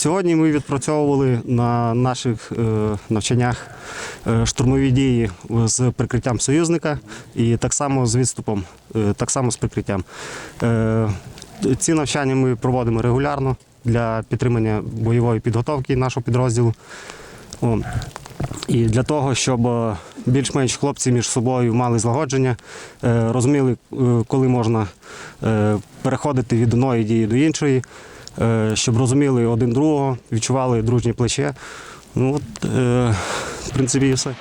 Сьогодні ми відпрацьовували на наших е, навчаннях е, штурмові дії з прикриттям союзника і так само з відступом, е, так само з прикриттям. Ці навчання ми проводимо регулярно для підтримання бойової підготовки нашого підрозділу. І для того, щоб більш-менш хлопці між собою мали злагодження, е, розуміли, е, коли можна е, переходити від одної дії до іншої, щоб розуміли один другого, відчували дружнє плече. Ну, от, в принципі, і все.